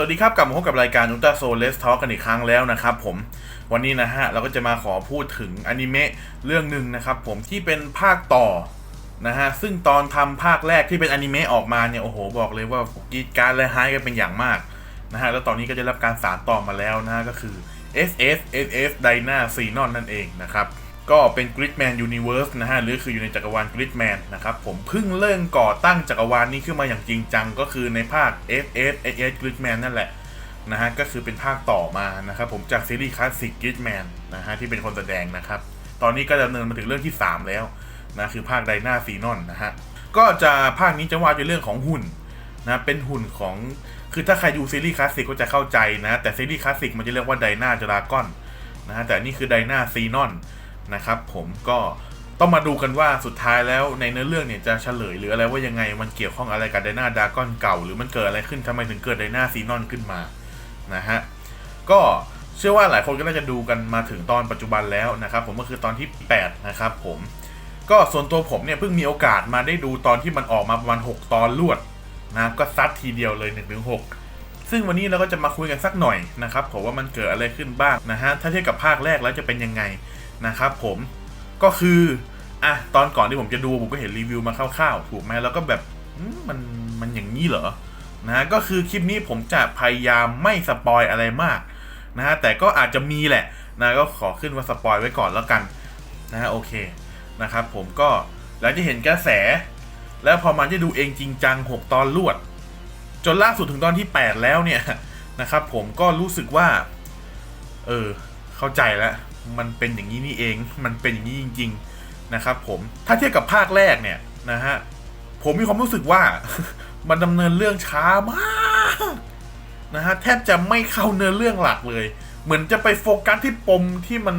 สวัสดีครับกลับมาพบกับรายการอุลตราโซเลสทอกันอีกครั้งแล้วนะครับผมวันนี้นะฮะเราก็จะมาขอพูดถึงอนิเมะเรื่องหนึ่งนะครับผมที่เป็นภาคต่อนะฮะซึ่งตอนทำภาคแรกที่เป็นอนิเมะออกมาเนี่ยโอ้โหบอกเลยว่ากีดการและไฮกันเป็นอย่างมากนะฮะแล้วตอนนี้ก็จะรับการสานต่อมาแล้วนะฮะก็คือ SS SS Dyna s e n o n นั่นเองนะครับ ก็เป็น Gridman Universe นะฮะ หรือคืออยู่ในจักรวาล Gridman นะครับ ผมเพิ่งเริ่มก่อตั้งจักรวาลนี้ขึ้นมาอย่างจริงจัง ก็คือในภาค SS SS Gridman นั่นแหละนะฮะ ก็คือเป็นภาคต่อมานะครับผมจากซีรีส์คลาสสิก Gridman นะฮะ ที่เป็นคนแสดงนะครับ ตอนนี้ก็ดำเนินมาถึงเรื่องที่ 3 แล้วนะคือภาคไดนาซีนอนนะฮะ ก็จะภาคนี้จะว่าในเรื่องของหุ่นนะเป็นหุ่นของคือถ้าใครดูซีรีส์คลาสสิกก็จะเข้าใจนะแต่ซีรีส์คลาสสิกมันจะเรียกว่าไดนาดราก้อนนะฮะแต่นี่คือไดนาซีนอน นะครับผมก็ต้องมาดูกันว่าสุดท้ายแล้วในเนื้อเรื่องเนี่ยจะเฉลยหรืออะไรว่ายังไงมันเกี่ยวข้องอะไรกับไดนาดากอนเก่า หรือมันเกิดอะไรขึ้นทำไมถึงเกิดไดนาซีนอนขึ้นมานะฮะก็เชื่อว่าหลายคนก็น่าจะดูกันมาถึงตอนปัจจุบันแล้วนะครับผมก็คือตอนที่ 8 นะครับผมก็ส่วนตัวผมเนี่ยเพิ่งมีโอกาสมาได้ดูตอนที่มันออกมาประมาณ 6 ตอนรวดนะก็ซัดทีเดียวเลย1นถึงหซึ่งวันนี้เราก็จะมาคุยกันสักหน่อยนะครับผมว่ามันเกิดอะไรขึ้นบ้างนะฮะถ้าเทียบกับภาคแรกแล้วจะเป็นยังไง นะครับผมก็คืออะตอนก่อนที่ผมจะดูผมก็เห็นรีวิวมาคร่าวๆถูกไหมแล้วก็แบบมันมันอย่างนี้เหรอนะก็คือคลิปนี้ผมจะพยายามไม่สปอยอะไรมากนะฮะแต่ก็อาจจะมีแหละนะก็ขอขึ้นว่าสปอยไว้ก่อนแล้วกันนะฮะโอเคนะครับผมก็หลังจากเห็นกระแส แล้วพอมันจะดูเองจริงจัง 6 ตอนรวด จนล่าสุดถึงตอนที่ 8 แล้วเนี่ยนะครับผมก็รู้สึกว่า เออ เข้าใจแล้ว มันเป็นอย่างนี้นี่เอง มันเป็นอย่างนี้จริง ๆนะครับ ผมถ้าเทียบกับภาคแรกเนี่ยนะฮะผมมีความรู้สึกว่ามันดำเนินเรื่องช้ามากนะฮะแทบจะไม่เข้าเนื้อเรื่องหลักเลย เหมือนจะไปโฟกัสที่ปมที่มัน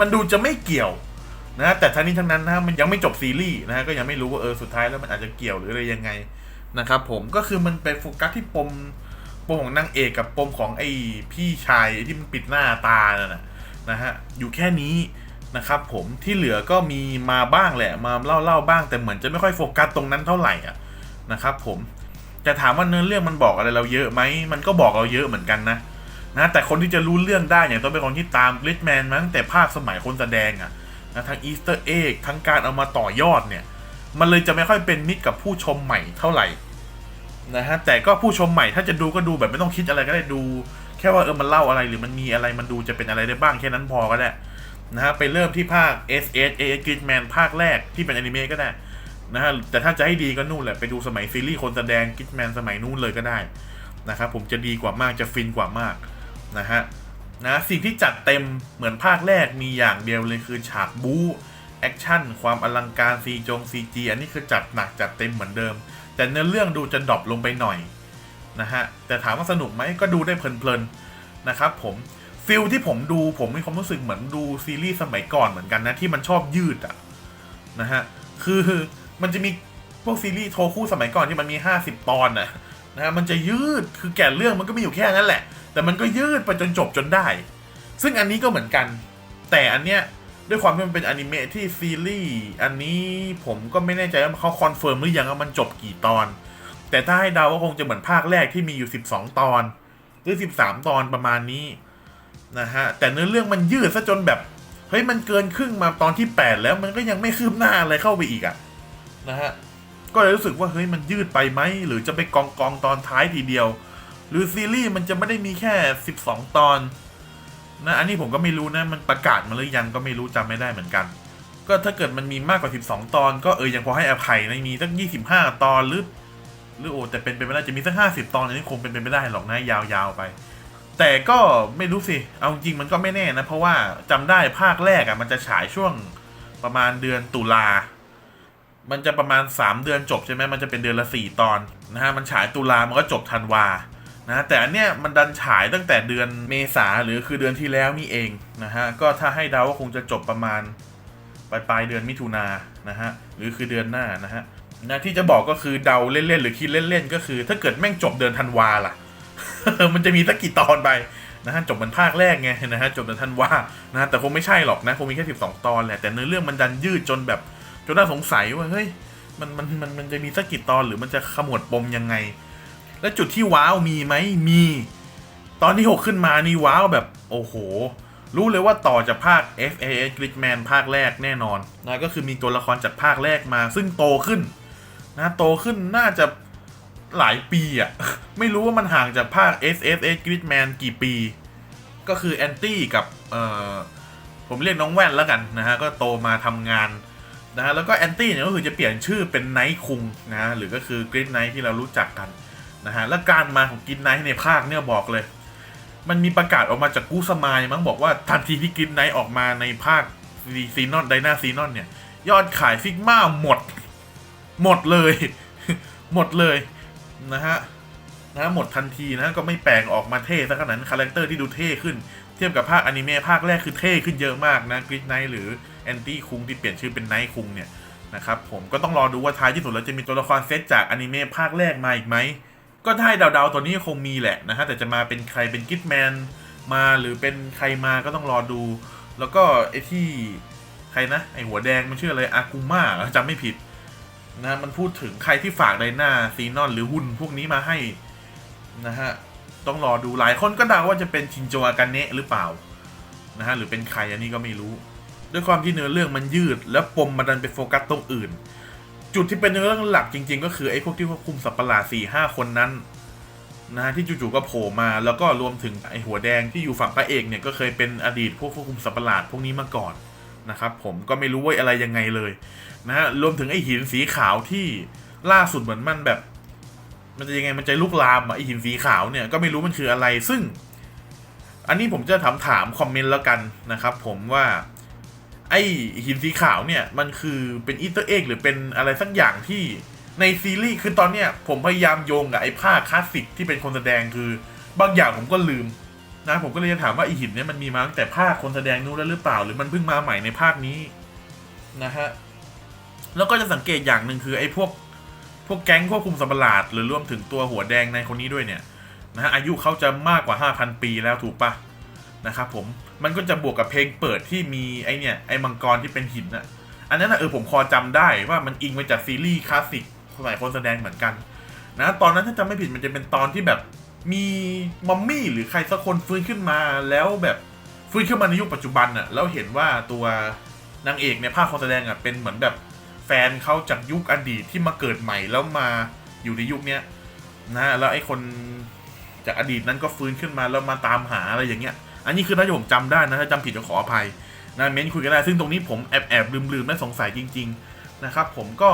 มันดูจะไม่เกี่ยวนะแต่ทั้งนี้ทั้งนั้นนะมันยังไม่จบซีรีส์นะฮะก็ยังไม่รู้ว่าเออสุดท้ายแล้วมันอาจจะเกี่ยวหรืออะไรยังไงนะครับผมก็คือมันไปโฟกัสที่ปมปมของนางเอกกับปมของไอ้พี่ชายที่มันปิดหน้าตาน่ะ นะฮะอยู่แค่นี้นะครับผมที่เหลือก็มีมาบ้างแหละมาเล่าเล่าบ้างแต่เหมือนจะไม่ค่อยโฟกัสตรงนั้นเท่าไหร่อะนะครับผมจะถามว่าเนื้อเรื่องมันบอกอะไรเราเยอะไหมมันก็บอกเราเยอะเหมือนกันนะนะแต่คนที่จะรู้เรื่องได้เนี่ยต้องเป็นคนที่ตามกริดแมนมาตั้งแต่ภาคสมัยคนแสดงอะนะทั้งอีสเตอร์เอ็กทั้งการเอามาต่อยอดเนี่ย มันเลยจะไม่ค่อยเป็นมิตรกับผู้ชมใหม่เท่าไหร่นะฮะแต่ก็ผู้ชมใหม่ถ้าจะดูก็ดูแบบไม่ต้องคิดอะไรก็ได้ดู แค่ว่าเออมันเล่าอะไรหรือมันมีอะไรมันดูจะเป็นอะไรได้บ้างแค่นั้นพอก็ได้นะฮะไปเริ่มที่ภาค S S A g r i d m a n ภาคแรกที่เป็นอนิเมะก็ได้นะฮะแต่ถ้าจะให้ดีก็นู่นแหละไปดูสมัยซีรีส์คนแสดง Gridman สมัยนู้นเลยก็ได้นะครับผมจะดีกว่ามากจะฟินกว่ามากนะฮะนะสิ่งที่จัดเต็มเหมือนภาคแรกมีอย่างเดียวเลยคือฉากบู๊แอคชั่นความอลังการซีจงซีจีอันนี้คือจัดหนักจัดเต็มเหมือนเดิม แต่เนื้อเรื่องดูจะดรอปลงไปหน่อย นะฮะแต่ถามว่าสนุกไหมก็ดูได้เพลินๆนะครับผมฟิลที่ผมดูผมมีความรู้สึกเหมือนดูซีรีส์สมัยก่อนเหมือนกันนะที่มันชอบยืดอะนะฮะคือมันจะมีพวกซีรีส์โทคู่สมัยก่อนที่มันมี 50 ตอนน่ะนะฮะมันจะยืดคือแก่เรื่องมันก็มีอยู่แค่นั้นแหละ แต่มันก็ยืดไปจนจบจนได้ ซึ่งอันนี้ก็เหมือนกัน แต่อันเนี้ยด้วยความที่มันเป็นอนิเมะที่ซีรีส์อันนี้ผมก็ไม่แน่ใจว่าเขาคอนเฟิร์มหรือยังว่ามันจบกี่ตอน แต่ถ้าให้เดาก็คงจะเหมือนภาคแรกที่มีอยู่ 12 ตอน หรือ 13 ตอนประมาณนี้นะฮะแต่เนื้อเรื่องมันยืดซะจนแบบเฮ้ยมันเกินครึ่งมาตอนที่ 8 แล้วมันก็ยังไม่คืบหน้าอะไรเข้าไปอีกอะนะฮะก็เลยรู้สึกว่าเฮ้ยมันยืดไปไหมหรือจะไปกองกองตอนท้ายทีเดียว หรือซีรีส์มันจะไม่ได้มีแค่ 12 ตอนนะอันนี้ผมก็ไม่รู้นะมันประกาศมาหรือยังก็ไม่รู้จำไม่ได้เหมือนกัน ก็ถ้าเกิดมันมีมากกว่า 12 ตอน ก็เออยังพอให้อภัยนะมีสัก25 ตอนหรือ หรือโอ้แต่เป็นไปไม่ได้จะมีสัก50ตอนอันนี้คงเป็นไปไม่ได้หรอกนะยาวๆไป แต่ก็ไม่รู้สิเอาจริงมันก็ไม่แน่นะ เพราะว่าจำได้ภาคแรกอะ่ะมันจะฉายช่วงประมาณเดือนตุลา มันจะประมาณ 3 เดือนจบใช่ไหมมันจะเป็นเดือนละ 4 ตอนนะฮะ มันฉายตุลา มันก็จบธันวา นะ แต่อันเนี้ยมันดันฉายตั้งแต่เดือนเมษาหรือคือเดือนที่แล้วนี่เองนะฮะ ก็ถ้าให้เดาก็คงจะจบประมาณปลายปลายเดือนมิถุนานะฮะ หรือคือเดือนหน้านะฮะ นะที่จะบอกก็คือเดาเล่นๆหรือคิดเล่นๆก็คือ ถ้าเกิดแม่งจบเดือนธันวาล่ะ มันจะมีสักกี่ตอนไปนะฮะจบเหมือนภาคแรกไงนะฮะจบเดือนธันวานะฮะแต่คงไม่ใช่หรอกนะคงมีแค่12 ตอนแหละแต่เนื้อเรื่องมันดันยืดจนแบบจนน่าสงสัยว่าเฮ้ยมันมันมันมันจะมีสักกี่ตอนหรือมันจะขมวดปมยังไง แล้วจุดที่ว้าวมีไหมมี ตอนที่ 6 ขึ้นมานี่ว้าวแบบโอ้โห รู้เลยว่าต่อจากภาค F A S Gridman ภาคแรกแน่นอนนะก็คือมีตัวละครจากภาคแรกมาซึ่งโตขึ้น นะโตขึ้นน่าจะหลายปีอะไม่รู้ว่ามันห่างจากภาค S S S Gridman กี่ปี ก็คือแอนตี้กับเอ่อผมเรียกน้องแว่นแล้วกันนะฮะ ก็โตมาทำงานนะฮะแล้วก็แอนตี้เนี่ยก็คือจะเปลี่ยนชื่อเป็นไนท์คุงนะฮะหรือก็คือกริดไนท์ที่เรารู้จักกันนะฮะ และการมาของกริดไนท์ในภาคเนี่ยบอกเลย มันมีประกาศออกมาจากกูสมายมั้งบอกว่าทันทีที่กริดไนท์ออกมาในภาคซีนอนไดนาซีนอนเนี่ย ยอดขายฟิกมาหมด หมดเลย หมดเลยนะฮะนะหมดทันทีนะก็ไม่แปลกออกมาเท่ซะขนาดนั้นคาแรคเตอร์ที่ดูเท่ขึ้น เทียบกับภาคอนิเมะภาคแรกคือเท่ขึ้นเยอะมากนะกริดไนหรือแอนตี้คุงที่เปลี่ยนชื่อเป็นไนท์คุงเนี่ยนะครับผมก็ต้องรอดูว่าท้ายที่สุดแล้วจะมีตัวละครเซตจากอนิเมะภาคแรกมาอีกไหม ก็ถ้าให้เดาๆตัวนี้คงมีแหละนะฮะแต่จะมาเป็นใครเป็นกิดแมนมาหรือเป็นใครมาก็ต้องรอดู แล้วก็ไอ้ที่ใครนะไอ้หัวแดงมันชื่ออะไรอากูมาจำไม่ผิด นะมันพูดถึงใครที่ฝากไดนาซีนอนหรือหุ่นพวกนี้มาให้นะฮะต้องรอดูหลายคนก็เดาว่าจะเป็นชินโจอากาเนะหรือเปล่านะฮะหรือเป็นใครอันนี้ก็ไม่รู้ ด้วยความที่เนื้อเรื่องมันยืด แล้วปมมันดันไปโฟกัสตรงอื่น จุดที่เป็นเนื้อเรื่องหลักจริง ๆ ก็คือไอ้พวกที่ควบคุมสัตว์ประหลาดสี่ห้าคนนั้นนะฮะที่จู่ๆก็โผล่มาแล้วก็รวมถึงไอ้หัวแดงที่อยู่ฝั่งพระเอกเนี่ยก็เคยเป็นอดีตพวกควบคุมสัตว์ประหลาดพวกนี้มาก่อนนะครับผมก็ไม่รู้ว่าอะไรยังไงเลย นะฮะรวมถึงไอ้หินสีขาวที่ล่าสุดเหมือนมันแบบ มันจะยังไงมันจะลุกลามอะไอหินสีขาวเนี่ยก็ไม่รู้มันคืออะไรซึ่ง อันนี้ผมจะถามถามคอมเมนต์แล้วกันนะครับ ผมว่า ไอหินสีขาวเนี่ยมันคือเป็นอีสเตอร์เอ็กหรือเป็นอะไรสักอย่างที่ในซีรีส์คือตอนเนี้ยผมพยายามโยงกับไอ้ภาคคลาสสิกที่เป็นคนแสดงคือบางอย่างผมก็ลืมนะผมก็เลยจะถามว่าไอหินเนี่ยมันมีมาตั้งแต่ภาคคนแสดงนู้นแล้วหรือเปล่า หรือมันเพิ่งมาใหม่ในภาคนี้นะฮะ แล้วก็จะสังเกตอย่างหนึ่งคือไอ้พวกพวกแก๊งควบคุมสัตว์ประหลาดหรือรวมถึงตัวหัวแดงในคนนี้ด้วยเนี่ยนะฮะอายุเขาจะมากกว่า 5,000 ปีแล้วถูกปะนะครับผมมันก็จะบวกกับเพลงเปิดที่มีไอเนี่ยไอมังกรที่เป็นหินอะอันนั้นนะเออผมพอจำได้ว่ามันอิงมาจากซีรีส์คลาสสิกสมัยคนแสดงเหมือนกันนะตอนนั้นถ้าจำไม่ผิดมันจะเป็นตอนที่แบบมีมัมมี่หรือใครสักคนฟื้นขึ้นมาแล้วแบบฟื้นขึ้นมาในยุคปัจจุบันอะแล้วเห็นว่าตัวนางเอกในภาคคนแสดงอะเป็นเหมือนแบบ แฟนเขาจากยุคอดีตที่มาเกิดใหม่แล้วมาอยู่ในยุคเนี้ยนะแล้วไอ้คนจากอดีตนั้นก็ฟื้นขึ้นมาแล้วมาตามหาอะไรอย่างเงี้ย อันนี้คือถ้าผมจำได้นะถ้าจำผิดก็ขออภัยนะเม้นคุยกันได้ซึ่งตรงนี้ผมแอบแอบลืมลืมและสงสัยจริง ๆนะครับ ผมก็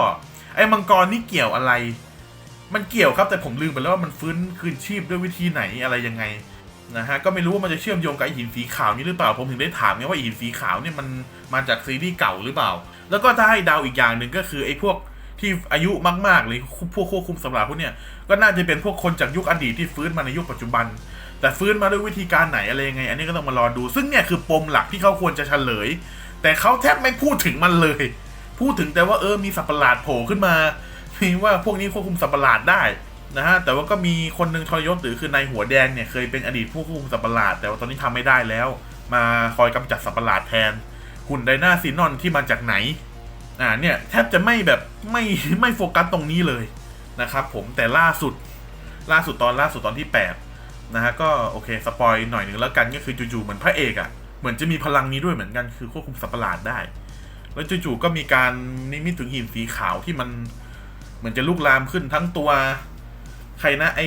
ไอ้มังกรนี่เกี่ยวอะไร มันเกี่ยวครับแต่ผมลืมไปแล้วว่ามันฟื้นคืนชีพด้วยวิธีไหนอะไรยังไง นะฮะก็ไม่รู้ว่ามันจะเชื่อมโยงกับอหินสีขาวนี้หรือเปล่าผมถึงได้ถามไงว่าอหินสีขาวเนี่ยมันมาจากซีรีส์เก่าหรือเปล่า แล้วก็ถ้าให้ดาวอีกอย่างหนึ่งก็คือไอ้พวกที่อายุมากๆเลยพวกควบคุมสำหรับพวกเนี้ยก็น่าจะเป็นพวกคนจากยุคอดีตที่ฟื้นมาในยุคปัจจุบัน แต่ฟื้นมาด้วยวิธีการไหนอะไรยังไง อันนี้ก็ต้องมารอดู ซึ่งเนี่ยคือปมหลักที่เขาควรจะเฉลย แต่เขาแทบไม่พูดถึงมันเลย พูดถึงแต่ว่าเออมีสัตว์ประหลาดโผล่ขึ้นมามีว่าพวกนี้ควบคุมสัตว์ประหลาดได้ นะฮะแต่ว่าก็มีคนหนึ่งทรยศหรือคือนายหัวแดงเนี่ยเคยเป็นอดีตผู้ควบคุมสัตว์ปะหลาด แต่ว่าตอนนี้ทำไม่ได้แล้ว มาคอยกำจัดสัตว์ปะหลาดแทนหุ่นไดนาซีนอนที่มาจากไหนอ่าเนี่ยแทบจะไม่แบบไม่ไม่โฟกัสตรงนี้เลยนะครับผมแต่ล่าสุดล่าสุดตอนล่าสุดตอนที่ 8 นะฮะก็โอเคสปอยหน่อยหนึ่งแล้วกันก็คือจู่ๆเหมือนพระเอกอะ่ะเหมือนจะมีพลังนี้ด้วยเหมือนกันคือควบคุมสัตว์ปะหลาดได้ แล้วจู่ๆก็มีการนิมิตถึงหินสีขาวที่มันเหมือนจะลุกลามขึ้นทั้งตัว ใครนะไอ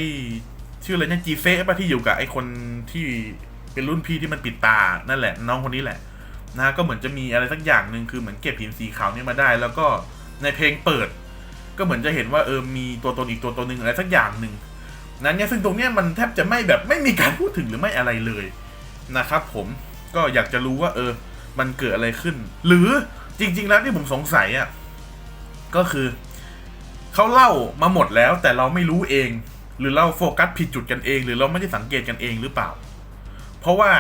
ชื่ออะไรนะจีเซ่ป่ะที่อยู่กับไอคนที่เป็นรุ่นพี่ที่มันปิดตา นั่นแหละ น้องคนนี้แหละนะฮะก็เหมือนจะมีอะไรสักอย่างหนึ่งคือเหมือนเก็บหินสีขาวนี่มาได้ แล้วก็ในเพลงเปิด ก็เหมือนจะเห็นว่าเออมีตัวตนอีกตัวตนหนึ่งอะไรสักอย่างหนึ่งนั้นเนี่ยซึ่งตรงเนี้ยมันแทบจะไม่แบบไม่มีการพูดถึงหรือไม่อะไรเลยนะครับผมก็อยากจะรู้ว่าเออ มันเกิดอะไรขึ้น หรือจริง ๆ แล้วที่ผมสงสัยอะก็คือ เขาเล่ามาหมดแล้วแต่เราไม่รู้เอง หรือเราโฟกัสผิดจุดกันเอง หรือเราไม่ได้สังเกตกันเองหรือเปล่า เพราะว่า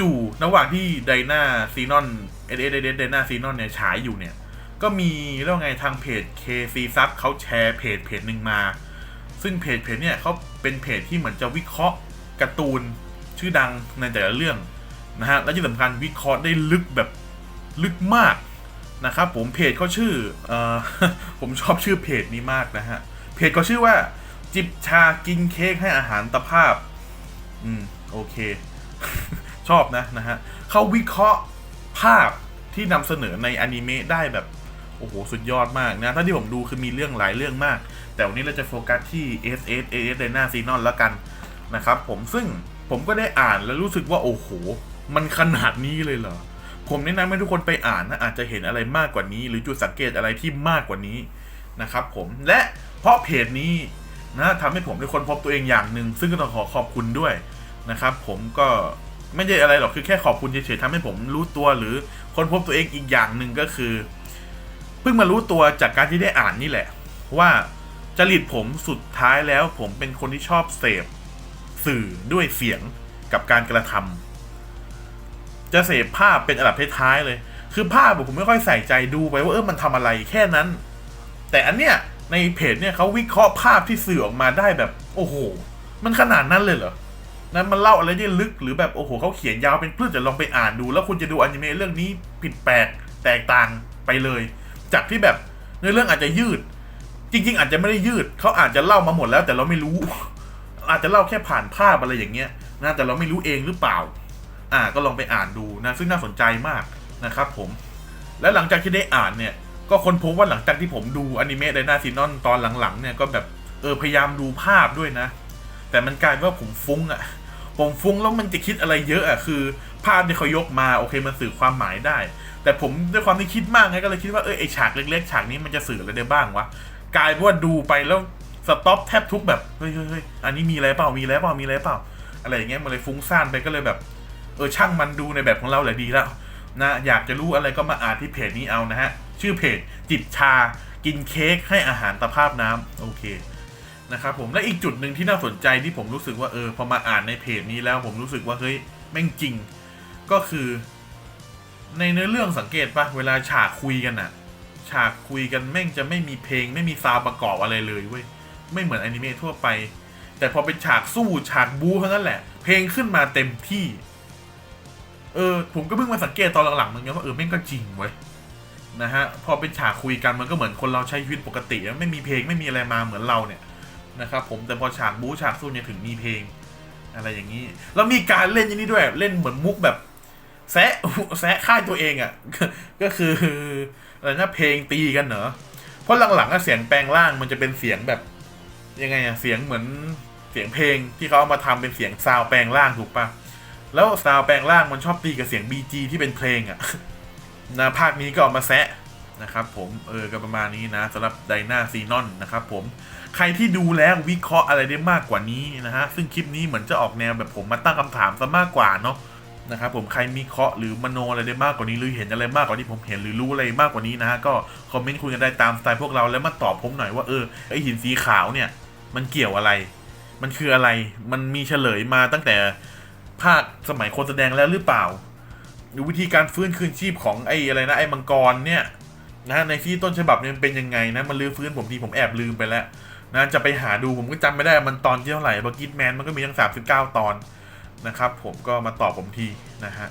จู่ๆระหว่างที่ไดนาซีนอนเอเดเดไดนาซีนอนเนี่ยฉายอยู่เนี่ย ก็มีเรื่องไงทางเพจ KC ซับเขาแชร์เพจเพจหนึ่งมา ซึ่งเพจเพจเนี่ยเขาเป็นเพจที่เหมือนจะวิเคราะห์การ์ตูนชื่อดังในแต่ละเรื่องนะฮะและที่สำคัญวิเคราะห์ได้ลึกแบบลึกมาก นะครับผมเพจเขาชื่ออผมชอบชื่อเพจนี้มากนะฮะ เพจเขาชื่อว่า จิบชากินเค้กให้อาหารตะภาพ อืม โอเค ชอบนะนะฮะเขาวิเคราะห์ภาพที่นำเสนอในอนิเมะได้แบบ โอ้โห สุดยอดมากนะถ้าที่ผมดูคือมีเรื่องหลายเรื่องมาก แต่วันนี้เราจะโฟกัสที่ S S A S ในหน้าซีนอนแล้วกันนะครับผมซึ่งผมก็ได้อ่านแล้วรู้สึกว่าโอ้โห มันขนาดนี้เลยเหรอ ผมแนะนำให้ทุกคนไปอ่านนะอาจจะเห็นอะไรมากกว่านี้ หรือจุดสังเกตอะไรที่มากกว่านี้นะครับผมและเพราะเพจนี้นะทำให้ผมได้ค้นพบตัวเองอย่างหนึ่งซึ่งก็ต้องขอขอบคุณด้วยนะครับ ผมก็ไม่ใช่อะไรหรอกคือแค่ขอบคุณเฉยๆทำให้ผมรู้ตัวหรือค้นพบตัวเองอีกอย่างหนึ่งก็คือ เพิ่งมารู้ตัวจากการที่ได้อ่านนี่แหละ ว่าจริตผมสุดท้ายแล้ว ผมเป็นคนที่ชอบเสพสื่อด้วยเสียงกับการกระทำ จะเสพภาพเป็นอันดับท้ายๆเลย คือภาพผมไม่ค่อยใส่ใจดูไปว่าเออมันทำอะไรแค่นั้น แต่อันเนี้ยในเพจเนี่ยเขาวิเคราะห์ภาพที่สื่อออกมาได้แบบ โอ้โห มันขนาดนั้นเลยเหรอนั้นมันเล่าอะไรได้ลึกหรือแบบโอ้โหเขาเขียนยาวเป็นพืชจะลองไปอ่านดู แล้วคุณจะดูอนิเมะเรื่องนี้ผิดแปลกแตกต่างไปเลย จากที่แบบเนื้อเรื่องอาจจะยืด จริง ๆ อาจจะไม่ได้ยืดเขาอาจจะเล่ามาหมดแล้วแต่เราไม่รู้ อาจจะเล่าแค่ผ่านภาพอะไรอย่างเงี้ยนะแต่เราไม่รู้เองหรือเปล่า อ่าก็ลองไปอ่านดูนะซึ่งน่าสนใจมากนะครับผม และหลังจากที่ได้อ่านเนี่ย ก็ค้นพบว่าหลังจากที่ผมดูอนิเมะไดนาซีนอนตอนหลังๆเนี่ยก็แบบเออพยายามดูภาพด้วยนะ แต่มันกลายเป็นว่าผมฟุ้งอะ่ะ ผมฟุ้งแล้วมันจะคิดอะไรเยอะอะ่ะคือ ภาพที่เขายกมาโอเคมันสื่อความหมายได้ แต่ผมด้วยความที่คิดมากไงก็เลยคิดว่าเออไอฉากเล็กๆฉากนี้มันจะสื่ออะไรได้บ้างวะกลายเป็นว่าดูไปแล้วสต็อปแทบทุกแบบเฮ้ยเฮ้ยเฮ้ยอันนี้มีอะไรเปล่ามีอะไรเปล่ามีอะไรเปล่า อะไรอย่างเงี้ยมันเลยฟุ้งซ่านไปก็เลยแบบ เออช่างมันดูในแบบของเราแหละดีแล้วนะอยากจะรู้อะไรก็มาอ่านที่เพจนี้เอานะฮะ ชื่อเพจจิบชากินเค้กให้อาหารตะภาพน้ำโอเคนะครับผมและอีกจุดหนึ่งที่น่าสนใจที่ผมรู้สึกว่าเออพอมาอ่านในเพจนี้แล้วผมรู้สึกว่าเฮ้ยแม่งจริง ก็คือ ในเนื้อเรื่องสังเกตปะเวลาฉากคุยกันอะฉากคุยกันแม่งจะไม่มีเพลง ไม่มีซาวประกอบอะไรเลยเว้ยไม่เหมือนอนิเมะทั่วไป แต่พอเป็นฉากสู้ฉากบู๊เท่านั้นแหละ เพลงขึ้นมาเต็มที่ เออผมก็เพิ่งมาสังเกตตอนหลังๆเหมือนกันว่าเออแม่งก็จริงเว้ยนะฮะพอเป็นฉากคุยกันมันก็เหมือนคนเราใช้ชีวิตปกติไม่มีเพลงไม่มีอะไรมาเหมือนเราเนี่ยนะครับผมแต่พอฉากบู๊ฉากสู้เนี่ยถึงมีเพลง อะไรอย่างนี้แล้วมีการเล่นอย่างนี้ด้วยเล่นเหมือนมุกแบบแซะแซะค่ายตัวเองอะ่ะก็คืออะไรนะเพลงตีกันเหรอเพราะหลังๆอะเสียงแปลงร่างมันจะเป็นเสียงแบบยังไงอะเสียงเหมือนเสียงเพลงที่เขาเอามาทำเป็นเสียงซาวแปลงร่างถูกปะ แล้วซาวแปลงร่างมันชอบตีกับเสียง BG ที่เป็นเพลงอะนะภาคนี้ก็เอามาแซะนะครับผมเออก็ประมาณนี้นะสำหรับไดนาซีนอนนะครับผมใครที่ดูแล้ววิเคราะห์อะไรได้มากกว่านี้นะฮะซึ่งคลิปนี้เหมือนจะออกแนวแบบผมมาตั้งคำถามซะมากกว่าเนาะนะครับผมใครมีเคาะห์หรือมโนอะไรได้มากกว่านี้หรือเห็นอะไรมากกว่าที่ผมเห็นหรือรู้อะไรมากกว่านี้นะฮะก็คอมเมนต์คุยกันได้ตามสไตล์พวกเราแล้วมาตอบผมหน่อยว่าเออไอหินสีขาวเนี่ย มันเกี่ยวอะไร มันคืออะไร มันมีเฉลยมาตั้งแต่ ภาคสมัยคนแสดงแล้วหรือเปล่าหรือวิธีการฟื้นคืนชีพของไอ้อะไรนะไอ้มังกรเนี่ยนะในที่ต้นฉบับเนี่ยมันเป็นยังไงนะมันลื้อฟื้นผมทีผมแอบลืมไปแล้วนะจะไปหาดูผมก็จำไม่ได้มันตอนที่เท่าไหร่บกิทแมนมันก็มีทั้ง 39 ตอนนะครับ ผมก็มาตอบผมทีนะฮะ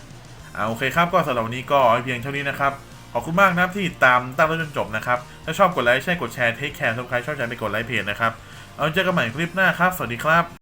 อ่าโอเคครับก็สำหรับวันนี้ก็เพียงเท่านี้นะครับขอบคุณมากนะครับที่ติดตามตั้งแต่จนจบนะครับถ้าชอบกดไลค์ใช่กดแชร์เทคแคร์สำหรับใครชอบใจไปกดไลค์เพจนะครับเอาเจอกันใหม่คลิปหน้าครับ สวัสดีครับ